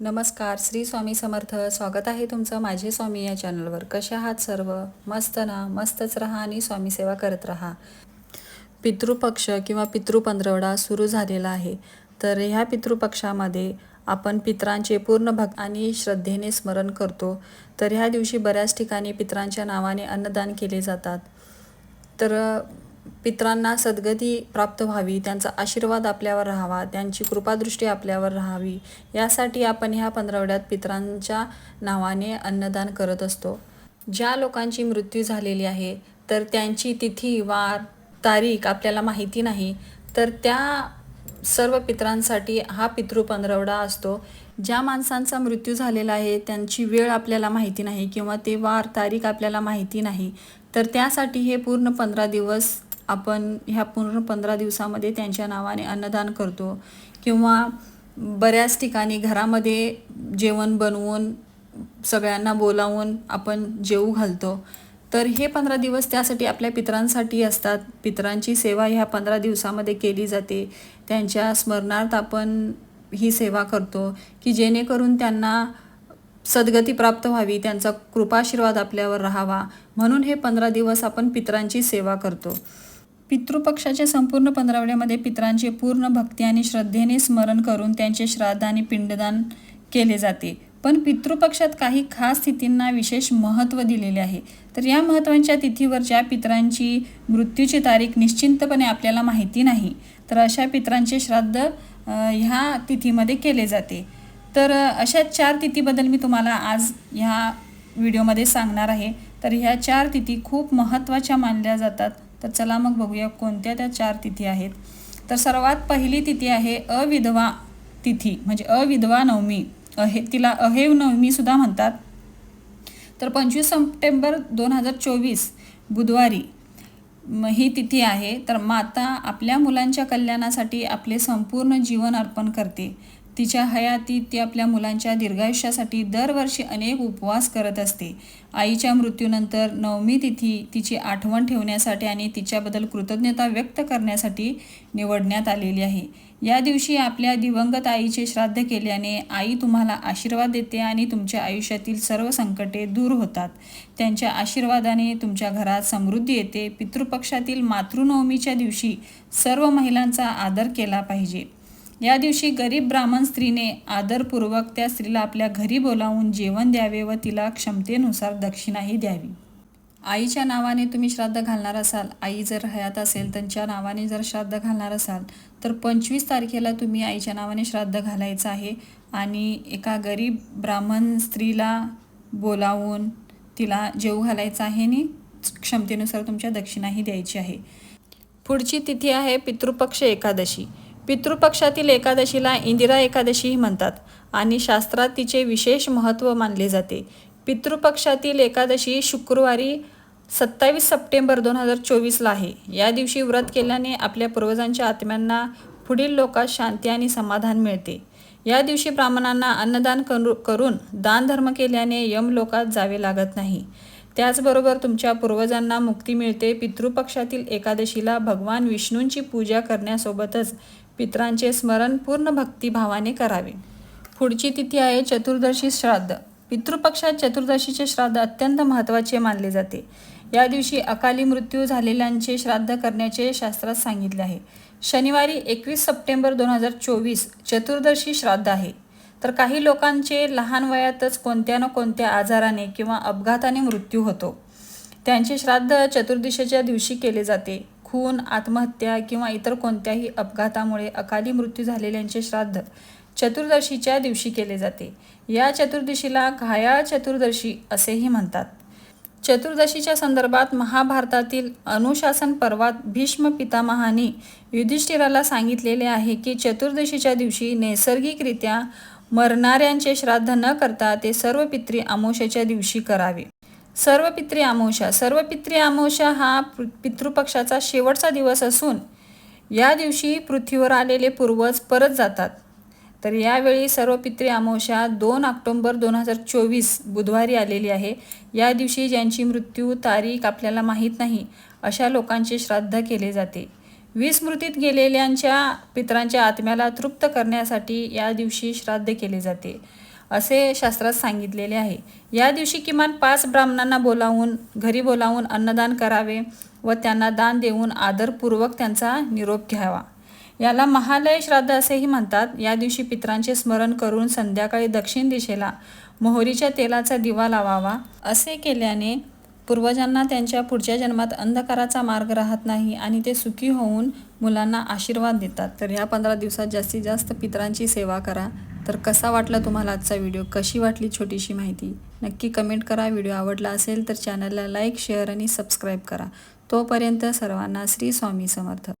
नमस्कार श्री स्वामी समर्थ. स्वागत आहे तुमचं माझे स्वामी या चॅनलवर. कसे आहात सर्व? मस्त ना? मस्तच राहा आणि स्वामी सेवा करत राहा. पितृपक्ष किंवा पितृपंधरवडा सुरू झालेला आहे. तर ह्या पितृपक्षामध्ये आपण पित्रांचे पूर्ण भक्त आणि श्रद्धेने स्मरण करतो. तर ह्या दिवशी बऱ्याच ठिकाणी पितरांच्या नावाने अन्नदान केले जातात. तर पित्रांना सद्गती प्राप्त व्हावी त्यांचा आशीर्वाद आपल्यावर राहावा त्यांची कृपादृष्टी आपल्यावर राहावी. यासाठी आपण ह्या पंधरवड्यात पितरांच्या नावाने अन्नदान करत असतो. ज्या लोकांची मृत्यू झालेली आहे तर त्यांची तिथी वार तारीख आपल्याला माहिती नाही तर त्या सर्व पित्रांसाठी हा पितृ पंधरवडा असतो. ज्या माणसांचा मृत्यू झालेला आहे त्यांची वेळ आपल्याला माहिती नाही किंवा ते वार तारीख आपल्याला माहिती नाही तर त्यासाठी हे पूर्ण पंधरा दिवस आपण ह्या पूर्ण पंधरा दिवसामध्ये त्यांच्या नावाने अन्नदान करतो. किंवा बऱ्याच ठिकाणी घरामध्ये जेवण बनवून सगळ्यांना बोलावून आपण जेवू घालतो. तर हे पंधरा दिवस त्यासाठी आपल्या पितरांसाठी असतात. पितरांची सेवा ह्या पंधरा दिवसामध्ये केली जाते. त्यांच्या स्मरणार्थ आपण ही सेवा करतो की जेणेकरून त्यांना सद्गती प्राप्त व्हावी त्यांचा कृपाशीर्वाद आपल्यावर राहावा. म्हणून हे पंधरा दिवस आपण पितरांची सेवा करतो. पितृपक्षाच्या संपूर्ण पंधरावड्यामध्ये पितरांचे पूर्ण भक्ती आणि श्रद्धेने स्मरण करून त्यांचे श्राद्ध आणि पिंडदान केले जाते. पण पितृपक्षात काही खास तिथींना विशेष महत्त्व दिलेले आहे. तर या महत्त्वाच्या तिथीवर ज्या पितरांची मृत्यूची तारीख निश्चिंतपणे आपल्याला माहिती नाही. तर अशा पितरांचे श्राद्ध ह्या तिथीमध्ये केले जाते. तर अशा चार तिथीबद्दल मी तुम्हाला आज ह्या व्हिडिओमध्ये सांगणार आहे. तर ह्या चार तिथी खूप महत्त्वाच्या मानल्या जातात. तर चला मग बघूया कोणत्या त्या चार तिथी आहेत. तर सर्वात पहिली तिथी आहे अविधवा तिथी म्हणजे अविधवा नवमी. अहे तिला अहेव नवमीसुद्धा म्हणतात. तर पंचवीस सप्टेंबर दोन हजार चोवीस बुधवारी ही तिथी आहे. तर माता आपल्या मुलांच्या कल्याणासाठी आपले संपूर्ण जीवन अर्पण करते. तिच्या हयातीत ती आपल्या मुलांच्या दीर्घायुष्यासाठी दरवर्षी अनेक उपवास करत असते. आईच्या मृत्यूनंतर नवमी तिथी तिची आठवण ठेवण्यासाठी आणि तिच्याबद्दल कृतज्ञता व्यक्त करण्यासाठी निवडण्यात आलेली आहे. या दिवशी आपल्या दिवंगत आईचे श्राद्ध केल्याने आई तुम्हाला आशीर्वाद देते आणि तुमच्या आयुष्यातील सर्व संकटे दूर होतात. त्यांच्या आशीर्वादाने तुमच्या घरात समृद्धी येते. पितृपक्षातील मातृनवमीच्या दिवशी सर्व महिलांचा आदर केला पाहिजे. या दिवशी गरीब ब्राह्मण स्त्रीने आदरपूर्वक त्या स्त्रीला आपल्या घरी बोलावून जेवण द्यावे व तिला क्षमतेनुसार दक्षिणाही द्यावी. आईच्या नावाने तुम्ही श्राद्ध घालणार असाल. आई जर हयात असेल त्यांच्या नावाने जर श्राद्ध घालणार असाल तर पंचवीस तारखेला तुम्ही आईच्या नावाने श्राद्ध घालायचं आहे आणि एका गरीब ब्राह्मण स्त्रीला बोलावून तिला जेव घालायचं आहे आणि क्षमतेनुसार तुमच्या दक्षिणाही द्यायची आहे. पुढची तिथी आहे पितृपक्ष एकादशी. पितृपक्षातील एकादशीला इंदिरा एकादशीही म्हणतात आणि शास्त्रात तिचे विशेष महत्त्व मानले जाते. पितृपक्षातील एकादशी शुक्रवारी सत्तावीस सप्टेंबर दोन हजार चोवीसला आहे. या दिवशी व्रत केल्याने आपल्या पूर्वजांच्या आत्म्यांना पुढील लोकात शांती आणि समाधान मिळते. या दिवशी ब्राह्मणांना अन्नदान करू करून दानधर्म केल्याने यमलोकात जावे लागत नाही. त्याचबरोबर तुमच्या पूर्वजांना मुक्ती मिळते. पितृपक्षातील एकादशीला भगवान विष्णूंची पूजा करण्यासोबतच पितरांचे स्मरण पूर्ण भक्तिभावाने करावे. पुढची तिथी आहे चतुर्दशी श्राद्ध. पितृपक्षात चतुर्दशीचे श्राद्ध अत्यंत महत्त्वाचे मानले जाते. या दिवशी अकाली मृत्यू झालेल्यांचे श्राद्ध करण्याचे शास्त्रात सांगितले आहे. शनिवारी एकवीस सप्टेंबर दोन हजार चोवीस चतुर्दशी श्राद्ध आहे. तर काही लोकांचे लहान वयातच कोणत्या ना कोणत्या आजाराने किंवा अपघाताने मृत्यू होतो. त्यांचे श्राद्ध चतुर्दशीच्या दिवशी केले जाते. खून आत्महत्या किंवा इतर कोणत्याही अपघातामुळे अकाली मृत्यू झालेल्यांचे श्राद्ध चतुर्दशीच्या दिवशी केले जाते. या चतुर्दशीला घायाळ चतुर्दशी असेही म्हणतात. चतुर्दशीच्या संदर्भात महाभारतातील अनुशासन पर्वात भीष्म पितामहानी युधिष्ठिराला सांगितलेले आहे की चतुर्दशीच्या दिवशी नैसर्गिकरित्या मरणाऱ्यांचे श्राद्ध न करता ते सर्व पित्री अमोशाच्या दिवशी करावे. सर्व पित्री अमावस्या सर्व पित्री अमावस्या हा पितृपक्षाचा शेवटचा दिवस असून या दिवशी पृथ्वीवर आलेले पूर्वज परत जातात. तर यावेळी सर्व पित्री अमावस्या दोन ऑक्टोंबर दोन हजार चोवीस बुधवारी आलेली आहे. या दिवशी ज्यांची मृत्यू तारीख आपल्याला माहीत नाही अशा लोकांचे श्राद्ध केले जाते. विस्मृतीत गेलेल्यांच्या पितरांच्या आत्म्याला तृप्त करण्यासाठी या दिवशी श्राद्ध केले जाते. असे शास्त्रात सांगितलेले आहे. या दिवशी किमान पाच ब्राह्मणांना बोलावून घरी बोलावून अन्नदान करावे व त्यांना दान देऊन आदरपूर्वक त्यांचा निरोप घ्यावा. याला महालय श्राद्ध असेही म्हणतात. या दिवशी पितरांचे स्मरण करून संध्याकाळी दक्षिण दिशेला मोहरीच्या तेलाचा दिवा लावावा. असे केल्याने पूर्वजांना त्यांच्या पुढच्या जन्मात अंधकाराचा मार्ग राहत नाही आणि ते सुखी होऊन मुलांना आशीर्वाद देतात. तर ह्या पंधरा दिवसात जास्तीत जास्त पितरांची सेवा करा. तर कसा वाटला तुम्हाला आजचा व्हिडिओ? कशी वाटली छोटीशी माहिती? नक्की कमेंट करा. व्हिडिओ आवडला असेल तर चॅनलला लाईक शेअर आणि सबस्क्राईब करा. तोपर्यंत सर्वांना श्री स्वामी समर्थ.